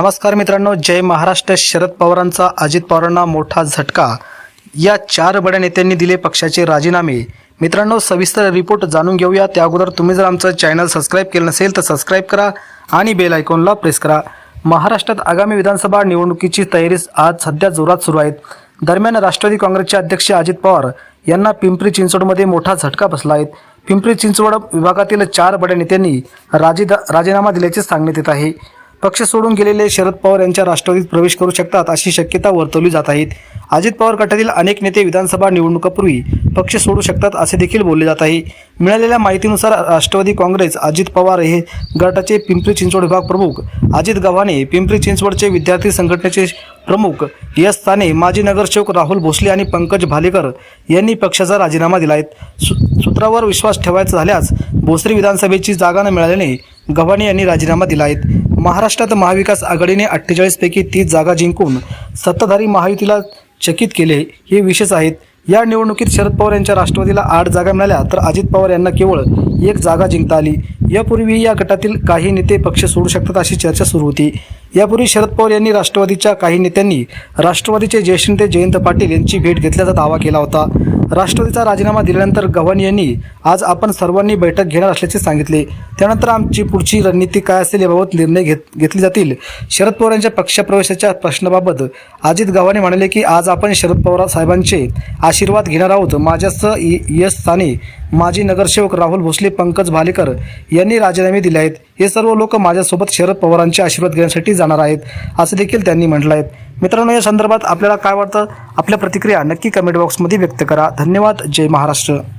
नमस्कार मित्रांनो जय महाराष्ट्र. शरद पवारांचा अजित पवारांना मोठा झटका. या चार बड्या नेत्यांनी दिले पक्षाचे राजीनामे. मित्रांनो सविस्तर रिपोर्ट जाणून घेऊया. त्या अगोदर तुम्ही जर आमचं चॅनल सबस्क्राईब केलं नसेल तर सबस्क्राईब करा आणि बेल आयकॉनला प्रेस करा. महाराष्ट्रात आगामी विधानसभा निवडणुकीची तयारी आज सध्या जोरात सुरू आहेत दरम्यान राष्ट्रवादी काँग्रेसचे अध्यक्ष अजित पवार यांना पिंपरी चिंचवडमध्ये मोठा झटका बसला आहे. पिंपरी चिंचवड विभागातील चार बड्या नेत्यांनी राजी राजीनामा दिल्याचे सांगण्यात येत आहे. पक्ष सोडून गेलेले शरद पवार यांच्या राष्ट्रवादीत प्रवेश करू शकतात अशी शक्यता वर्तवली जात आहेत अजित पवार गटातील अनेक नेते विधानसभा निवडणुकापूर्वी पक्ष सोडू शकतात असे देखील बोलले जात आहे. मिळालेल्या माहितीनुसार राष्ट्रवादी काँग्रेस अजित पवार हे गटाचे पिंपरी चिंचवड विभाग प्रमुख अजित गव्हाणे पिंपरी चिंचवडचे विद्यार्थी संघटनेचे प्रमुख यस साने माजी नगरसेवक राहुल भोसले आणि पंकज भालेकर यांनी पक्षाचा राजीनामा दिला आहे. सु सूत्रावर विश्वास ठेवायचा झाल्यास भोसरी विधानसभेची जागा न मिळाल्याने गव्हाणे यांनी राजीनामा दिला आहे. महाराष्ट्रात महाविकास आघाडीने अठ्ठेचाळीसपैकी तीस जागा जिंकून सत्ताधारी महायुतीला चकित केले हे विशेष आहेत. या निवडणुकीत शरद पवार यांच्या राष्ट्रवादीला आठ जागा मिळाल्या तर अजित पवार यांना केवळ एक जागा जिंकता आली. यापूर्वी या गटातील काही नेते पक्ष सोडू शकतात अशी चर्चा सुरू होती. यापूर्वी शरद पवार यांनी राष्ट्रवादीच्या काही नेत्यांनी राष्ट्रवादीचे ज्येष्ठ नेते जयंत पाटील यांची भेट घेतल्याचा दावा केला होता. राष्ट्रवादीचा राजीनामा दिल्यानंतर गव्हाण यांनी आज आपण सर्वांनी बैठक घेणार असल्याचे सांगितले. त्यानंतर आमची पुढची रणनीती काय असेल याबाबत निर्णय घेत घेतले जातील. शरद पवार यांच्या पक्षप्रवेशाच्या प्रश्नाबाबत अजित गव्हाणे म्हणाले की आज आपण शरद पवार साहेबांचे आशीर्वाद घेणार आहोत. माझ्यासह इ- यश साने माजी नगरसेवक राहुल भोसले पंकज भालेकर यांनी राजीनामे दिले आहेत. हे सर्व लोक माझ्यासोबत शरद पवारांचे आशीर्वाद घेण्यासाठी जाणार आहेत असं देखील त्यांनी म्हटलं आहे. मित्रांनो या संदर्भात आपल्याला काय वाटतं? आपल्या प्रतिक्रिया नक्की कमेंट बॉक्समध्ये व्यक्त करा. धन्यवाद. जय महाराष्ट्र.